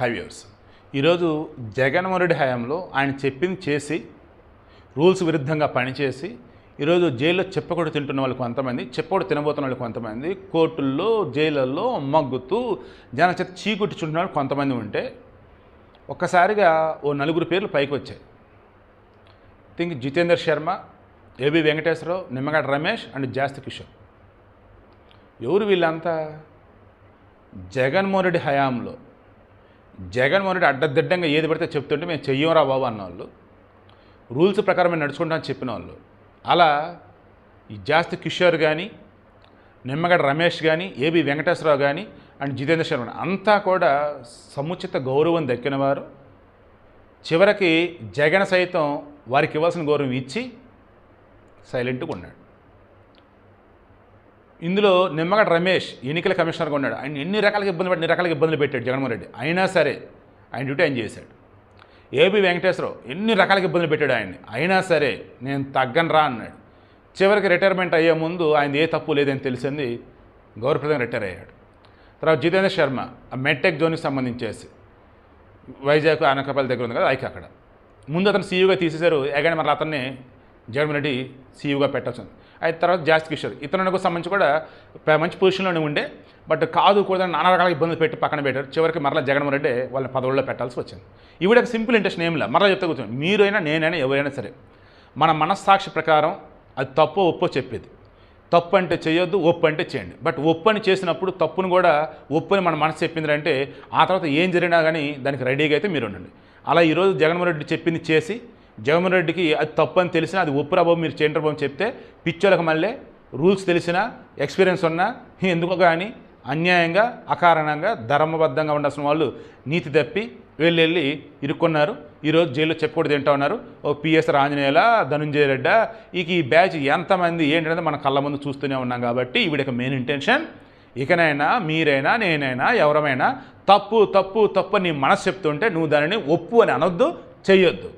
హైవ్యూర్స్ ఈరోజు జగన్మోహన్ హయాంలో ఆయన చెప్పింది చేసి రూల్స్ విరుద్ధంగా పనిచేసి ఈరోజు జైల్లో చెప్పకూడదు తింటున్న వాళ్ళు కొంతమంది చెప్పకూడదు తినబోతున్న వాళ్ళు కొంతమంది కోర్టుల్లో జైళ్ళల్లో మగ్గుతూ జన చేత చీకొట్టిచుంటున్న వాళ్ళు కొంతమంది ఉంటే ఒక్కసారిగా ఓ నలుగురు పేర్లు పైకి వచ్చాయి. Think Jitender Sharma AB Venkateswararao Nimmagadda Ramesh and Jasti Kishore. ఎవరు వీళ్ళంతా? జగన్మోహన్ రెడ్డి హయాంలో జగన్మోహన్ రెడ్డి అడ్డదిడ్డంగా ఏది పడితే చెప్తుంటే మేము చెయ్యంరా బాబు అన్నవాళ్ళు రూల్స్ ప్రకారం మేము నడుచుకుంటామని చెప్పిన వాళ్ళు అలా ఈ జాస్తి కిషోర్ కానీ నిమ్మగడ్డ రమేష్ కానీ ఏబి వెంకటేశ్వరరావు కానీ అండ్ జితేంద్ర శర్మ అంతా కూడా సముచిత గౌరవం దక్కినవారు. చివరికి జగన్ సైతం వారికి ఇవ్వాల్సిన గౌరవం ఇచ్చి సైలెంట్గా ఉన్నాడు. ఇందులో నిమ్మగడ్డ రమేష్ ఎన్నికల కమిషనర్గా ఉన్నాడు. ఆయన ఎన్ని రకాలకి ఇబ్బంది పెట్టి ఎన్ని ఇబ్బందులు పెట్టాడు జగన్మోహన్ రెడ్డి అయినా సరే ఆయన డ్యూటీ ఆయన చేశాడు. ఏబి వెంకటేశ్వరరావు ఎన్ని రకాలకి ఇబ్బందులు పెట్టాడు ఆయన్ని? అయినా సరే నేను తగ్గను రా అన్నాడు. చివరికి రిటైర్మెంట్ అయ్యే ముందు ఆయన ఏ తప్పు లేదని తెలిసింది గౌరవప్రదంగా రిటైర్ అయ్యాడు. తర్వాత జితేంద్ర శర్మ ఆ మెట్టెక్ జోన్కి సంబంధించేసి వైజాగ్ అనకాపల్లి దగ్గర ఉంది కదా ఐకి అక్కడ. ముందు అతను సీఈగా తీసేశారు. ఎగని మళ్ళీ అతన్ని జగన్మోహన్ రెడ్డి సీఈగా పెట్టచ్చు అయిన తర్వాత జాస్తి కిషోర్ ఇతరులకు సంబంధించి కూడా మంచి పొజిషన్లోనే ఉండే. బట్ కాదు కూడా నానా రకాల ఇబ్బందులు పెట్టి పక్కన పెట్టారు. చివరికి మరలా జగన్మోహన్ రెడ్డి వాళ్ళని పదవుల్లో పెట్టాల్సి వచ్చింది. ఈవిడకి సింపుల్ ఇంట్రెస్ట్ ఏం లేదు. మరలా చెప్తే కూర్చోండి మీరైనా నేనైనా ఎవరైనా సరే మన మనస్సాక్షి ప్రకారం అది తప్పో ఒప్పో చెప్పేది. తప్పు అంటే చేయొద్దు ఒప్పు అంటే చేయండి. బట్ ఒప్పు అని చేసినప్పుడు తప్పును కూడా ఒప్పుని మన మనసు చెప్పింది అంటే ఆ తర్వాత ఏం జరిగినా కానీ దానికి రెడీగా అయితే మీరు ఉండండి. అలా ఈరోజు జగన్మోహన్ రెడ్డి చెప్పింది చేసి జగన్మోహన్ రెడ్డికి అది తప్పు అని తెలిసినా అది ఒప్పురా బాబు మీరు చేయండి బాబు చెప్తే పిచ్చోళ్ళకి మళ్ళీ రూల్స్ తెలిసినా ఎక్స్పీరియన్స్ ఉన్నా ఎందుకో కానీ అన్యాయంగా అకారణంగా ధర్మబద్ధంగా ఉండాల్సిన వాళ్ళు నీతి తప్పి వెళ్ళి వెళ్ళి ఇరుక్కున్నారు. ఈరోజు జైల్లో చెప్పకూడదు ఏంటో ఉన్నారు. ఓ పిఎస్ ఆంజనేయుల ధనుంజయ రెడ్డ ఇక ఈ బ్యాచ్ ఎంతమంది ఏంటనేది మన కళ్ళ ముందు చూస్తూనే ఉన్నాం కాబట్టి వీడికి మెయిన్ ఇంటెన్షన్ ఇకనైనా మీరైనా నేనైనా ఎవరమైనా తప్పు తప్పు తప్పు అని నీ మనసు చెప్తుంటే నువ్వు దానిని ఒప్పు అని అనొద్దు చెయ్యొద్దు.